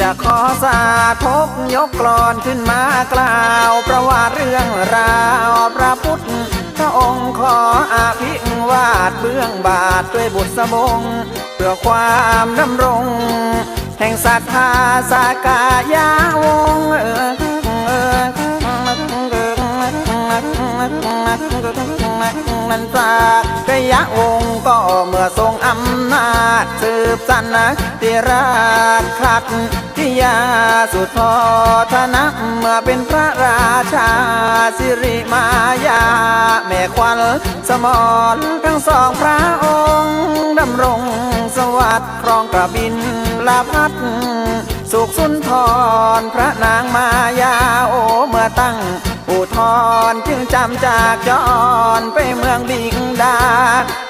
จะขอสาธกยกกลอนขึ้นมากล่าวประวัติเรื่องราวพระพุทธพระองค์ขออาภิวาทเบื้องบาทด้วยบุตรสบงเพื่อความดำรง แห่งศรัทธาสากายาวงศ์เออเออ นันตากยะวงศ์ก็เมื่อทรงอำนาจ สืบสันนะติราชขัดทิยาสุดทอธนะเมื่อเป็นพระราชา สิริมายา แม่ควันสมรทั้งสองพระองค์ดำรงสวัสดิ์ครองกระบินลาพัดสุขสุนทรพระนางมายาโอเมื่อตั้ง อุทธรจึงจำจากจอรไปเมืองบิงดา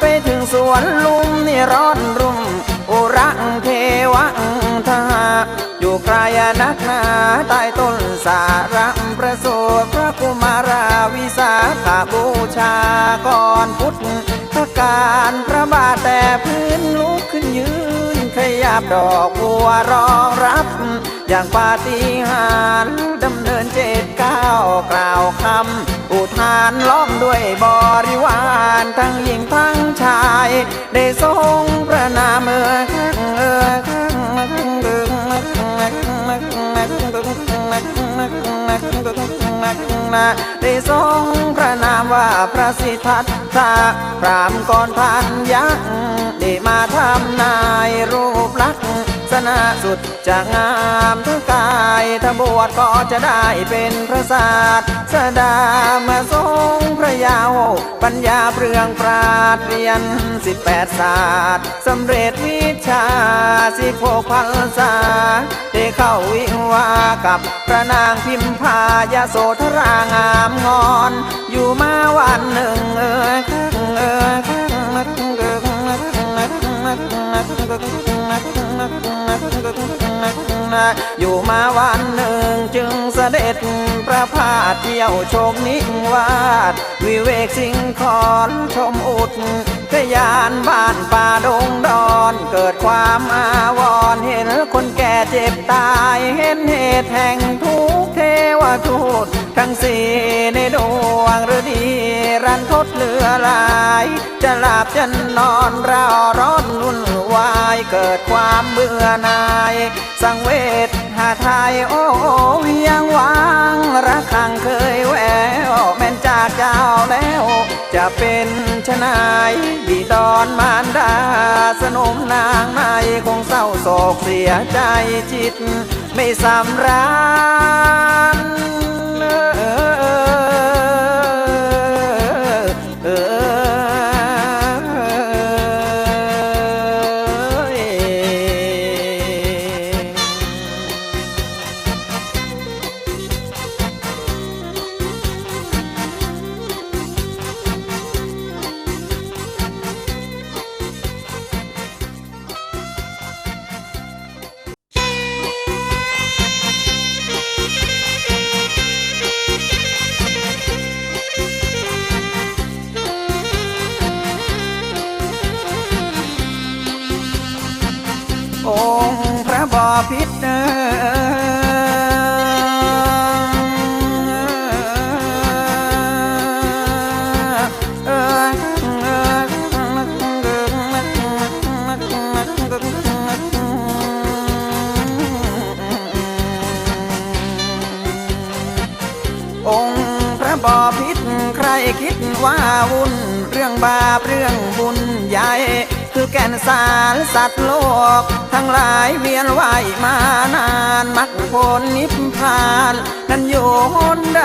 ไปถึงสวนลุมนี่ร้อนรุ่ม อุรังเทวังทหาอยู่ไกลนักหนาใต้ต้นสาระประสูติพระกุมาราวิสาขาบูชาก่อนพุทธกาลพระบาทแต่พื้นลุกขึ้นยืน ขยับดอกบัวรองรับ อย่างปาฏิหาริย์ดำเนินเจ ก้าวกล่าวคำอุทานล้อมด้วยบริวารทั้งหญิงทั้งชาย ได้ทรงพระนามเออได้ทรงพระนามว่าพระสิทธัตถะพรามก่อนพันยักษ์ได้มาทำนายรูปลักษณ์ สนาสุดจะงามทั้งกายถ้าบวชก็จะได้เป็นพระศาสสดามาทรงพระยาวปัญญาเปลืองปราดเรียนสิบแปดศาสตร์สำเร็จวิชาสิบหกพันษาได้เข้าวิวากับพระนางพิมพายาโสธรางามงอน อยู่มาวันหนึ่งเออเออเอ อยู่มาวันหนึ่งจึงเสด็จประพาสเที่ยวชมนิวาสวิเวกสิงคอนชมอุดทยานบ้านป่าดงดอนเกิดความอาวรณ์เห็นคนแก่เจ็บตายเห็นเหตุแห่งทุกเทวทูตทั้งสี่ในดวงฤดีรันทดเหลือหลาย จะหลับจะนอนเราร้อนว เกิดความเบื่อหน่าย สังเวชหาไทยโอ้เวียงวางรักขังเคยแววแม่นจากเจ้าแล้ว จะเป็นชนายบิดอนมารดา สนมนางในคงเศร้าโศกเสียใจจิต ไม่สำราญเออ ว่าวุ่น เรื่องบาปเรื่องบุญใหญ่ คือแก่นสารสัตว์โลก ทั้งหลายเวียนว่ายมานานมักผลนิพพาน นั้นอยู่หนใด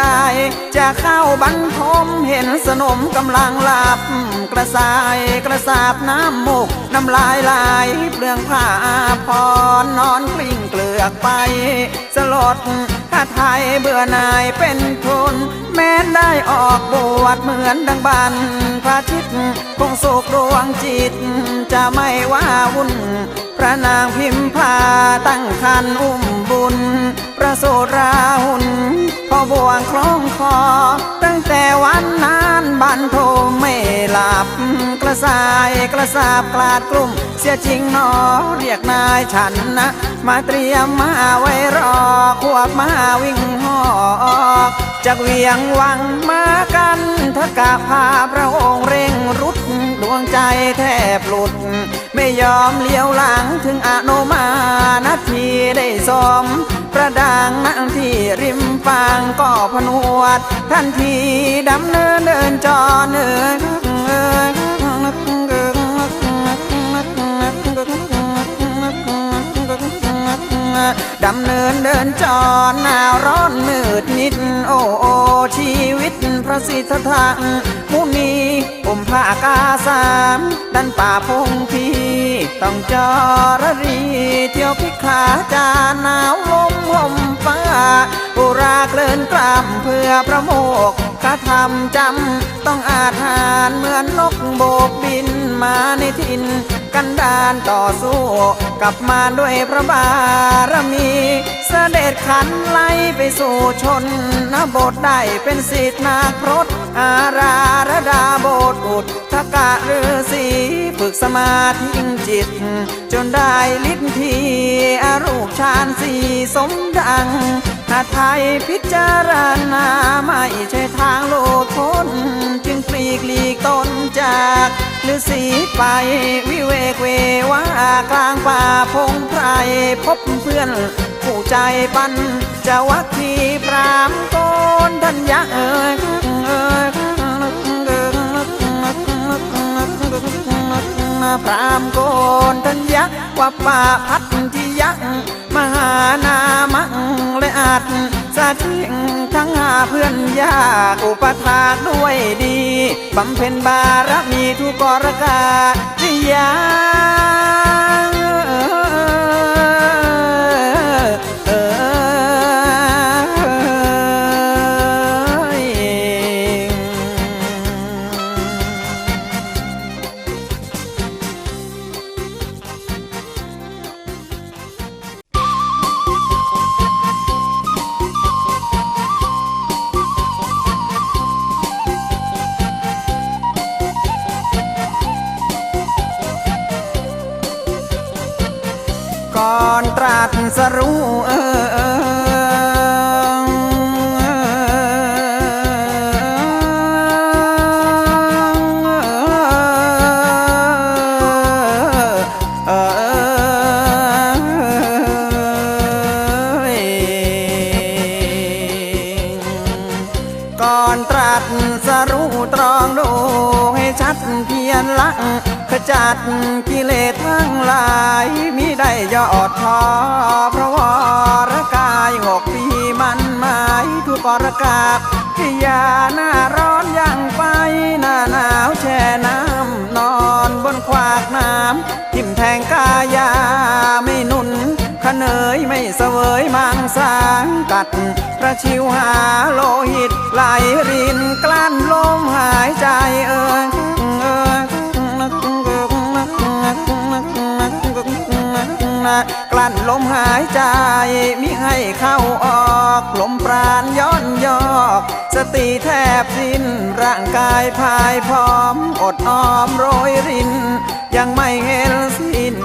จะเข้าบรรทมเห็นสนมกำลังหลับ กระสายกระสาบน้ำมูกน้ำลายไหลเปลืองผ้าพรนอนกลิ้งเกลือกไป สลดถ้าไทยเบื่อหน่ายเป็นทน แม้นได้ออกบวชเหมือนดังบันพระชิตคงสุขดวงจิต จะไม่ว่าวุ่น พระนางพิมพาตั้งคันอุ้มบุญ ประสูตราหุนพอบวงคล้องคอ ตั้งแต่วันนั้นบันโทไม่หลับ กระสายกระสาบกลาดกลุ่ม เสียจริงหนอเรียกนายฉันนะ มาเตรียมมาไว้รอ ควบมาวิ่งหอก จากเวียงวังมากันทกาพาพระองค์เร่งรุด ดวงใจแทบหลุด ไม่ยอมเลี้ยวหลังถึงอนุมานาทีได้สมประดังนั่งที่ริมฟางก็พนวด ทันทีดำเนินเดินจอเนินำเนินเดินจอหนาวร้อนมืดนิด โอ้โอชีวิตพระสิทธะมุนีผมผ้ากาสามดันป่าพงพีต้องจอระรีเที่ยวพิขาจาหนาวลมห่มฟ้าบุราเกลื่อนกล้ำเพื่อประโมกข้าทำจำต้องอาหารเหมือนนกโบกบินมาในถิ่น กันดานต่อสู้กลับมาด้วยพระบารมี เสด็จขันไล่ไปสู่ชนนบทได้เป็นสิทธินาครตอาราระดาบสอุดทกะฤาษีฝึกสมาธิจิต จนได้ลิทธิอรูปฌานสี่สมดังาไทยพิจารณาไม่ใช่ทางโลดพ้นจึงปลีกลีกตนจากฤาษีไปวิเวกเววากลางป่าพงไพรพบเพื่อนผู้ใจปันจะวักทีพรามโกนทัญญาเอ่ยพรามโกนทัญญาว่าป่าพัดทธิยัก มหานามังและอาจสะทิ้งทั้งหาเพื่อนยากอุปถากด้วยดีบำเพ็ญบารมีทุกรกาจิยา กิเลสทั้งหลายมิได้ยอดท้อเพราะวรกายหกปีมันหมายทุกปรกาศยาหน้าร้อนย่างไฟหน้าหนาวแช่น้ำนอนบนขวากน้ำทิ่มแทงกายาไม่นุนขเนยไม่เสวยมังสางกัดพระชิวหาโลหิตไหลรินกลั้นลมหายใจเอ่ยเอ่ ยกลั้นลมหายใจมิให้เข้าออกลมปราณย้อนยอก สติแทบสิ้นร่างกายพายพร้อม อดออมโรยริน ยังไม่เห็นสิ้น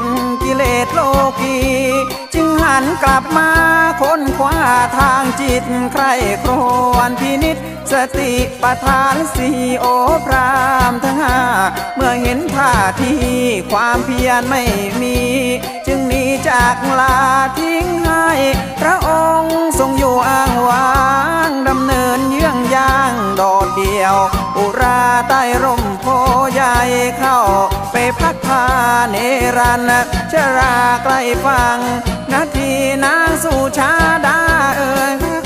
กิเลสโลกีจึงหันกลับมาค้นคว้าทางจิตใครครวนพินิษ สติปทานสีโอพรามทั้งห้า เมื่อเห็นท่าทีความเพียรไม่มี จึงหนีจากลาทิ้งให้ พระองค์ทรงอยู่อ้างว้างดำเนินเยื่องย่างโดดเดี่ยว อุราใต้ร่มโพใหญ่เข้า ไปพักพาเนรันชราใกล้ฟัง นาทีนางสุชาดาเอ่ย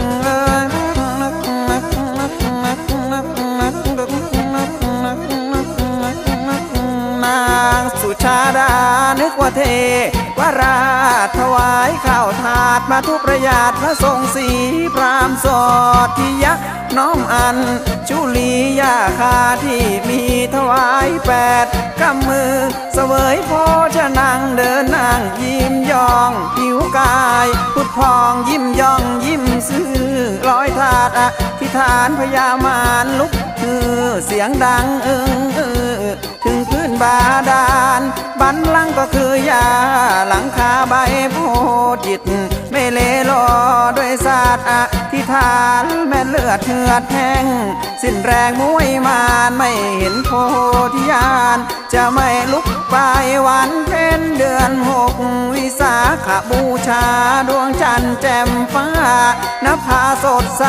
ชาดานึกว่าเทวราชถวายข้าวถาดมาทุกประหยาดพระทรงสีพรามสอดที่ยักษ์น้อมอันชุลียาคาที่มีถวายแปดกำมือเสวยโพชนังเดินนางยิ้มยองผิวกายพุดพองยิ้มย่องยิ้มซื่อร้อยเท้าสอธิษฐานพญามารลุก คือเสียงดังเออเออถึงพื้นบาดาลบันลังก็คือยาหลังคาใบโพจิต ไม่เลลอด้วยศาสตร์อธิษฐานแม่เลือดเถือดแห้ง สิ้นแรงมวยมานไม่เห็นโพธิญาณจะไม่ลุกไปวันเป็นเดือนหกวิสาขบูชาดวงจันทร์แจ่มฟ้านภาสดใส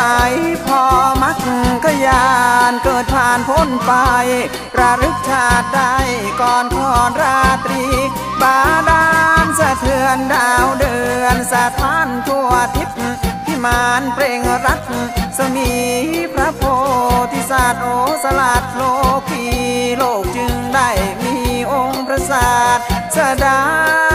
พอมักกยานเกิดผ่านพ้นไป ระลึกชาติได้ก่อนพรราตรี บาดาลสะเทือนดาวเดือนสะท้านทั่วทิศพิมานเปล่งรัตสมีพระโพธิสัตว์โอสลัดโลกีโลกจึงได้มีองค์ประสาทสดา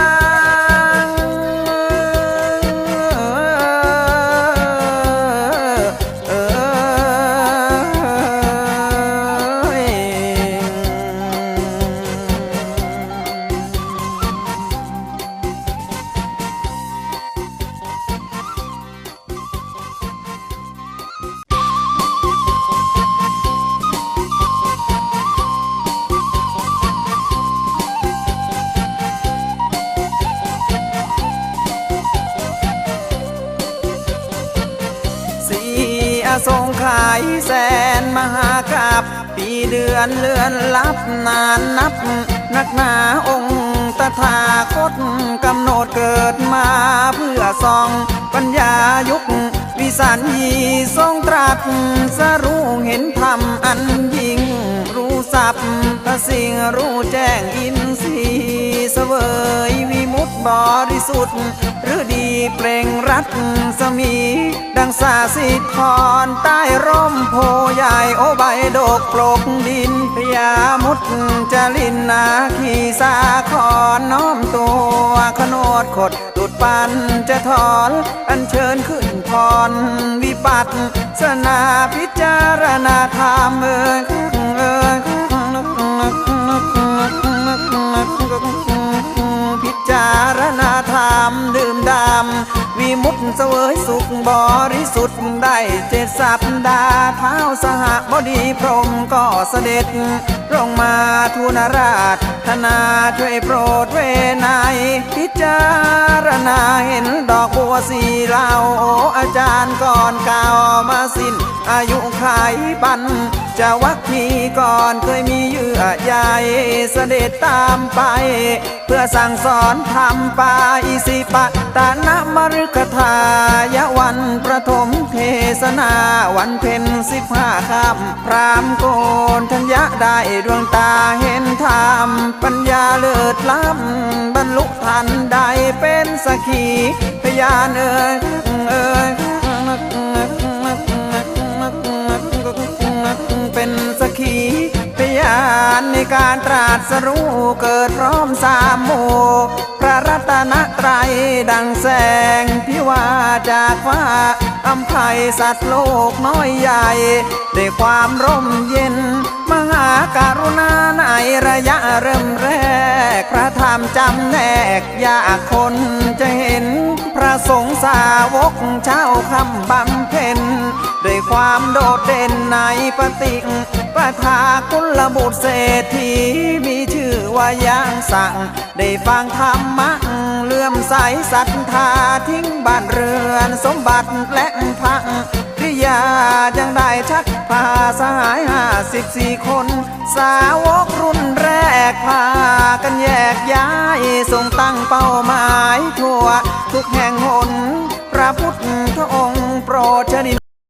ปีเดือนเลือนลับนานนับ นักหนาองค์ตถาคตกำหนดเกิดมาเพื่อส่องปัญญายุค วิสัญญีทรงตรัสสรู้เห็นธรรมอันยิ่ง รู้สัพพสิ่งรู้แจ้งอินทรีย์เสวยวิมุตติบริสุทธิ์หรือดีเปล่งรัตสมี ดังสาสิทธรใต้ร่มโพใหญ่โอใบดกปลกดินพยามุดจลินนาขีสาคอนน้อมตัวขนดขดตุดปันจะถอนอันเชิญขึ้นพรวิปัสสนาพิจารณาธรรมเอ่ยเอ่ย จารณาธรรมดื่มดำวิมุติเสวยสุขบริสุทธิ์ได้เจ็ดสัปดาห์เท้าสหบดีพรหมก็เสด็จลงมาทูลราชธนาช่วยโปรดเวไนยพิจารณาเห็นดอกบัวสีเหล่าโออาจารย์ก่อนเก่ามาสิ้น อายุไขปันจะวักทีก่อนเคยมีเยื่อใยเสด็จตามไป เพื่อสั่งสอนทำปาอิสิปะตานมฤคทายวันประถมเทศนาวันเพ็ญสิบห้าค่ำพรามโกนทัญญะได้ดวงตาเห็นธรรม ปัญญาเลิศล้ำบรรลุทันใดเป็นสกขีพยานเอ่ยเอ่ยานในการตรัสรู้เกิดพร้อมสามโมพระรัตนตรัยดังแสงพิวาจากฟ้าอัมภัยสัตว์โลกน้อยใหญ่ด้วยความร่มเย็น มหาการุณาในระยะเริ่มแรก พระธรรมจำแนกยากคนจะเห็น พระสงฆ์สาวกเช้าคำบำเพ็ญ ด้วยความโดดเด่นในปฏิปทากุลบุตรเศรษฐีมีชื่อว่ายังสั่ง ได้ฟังธรรมะเลื่อมใสศรัทธาทิ้งบ้านเรือนสมบัติและพังริยายังได้ชักพาสหายห้าสิบสี่คน สาวกรุ่นแรกพากันแยกย้ายทรงตั้งเป้าหมายทั่ว ทุกแห่งหน พระพุทธองค์โปรดชนิน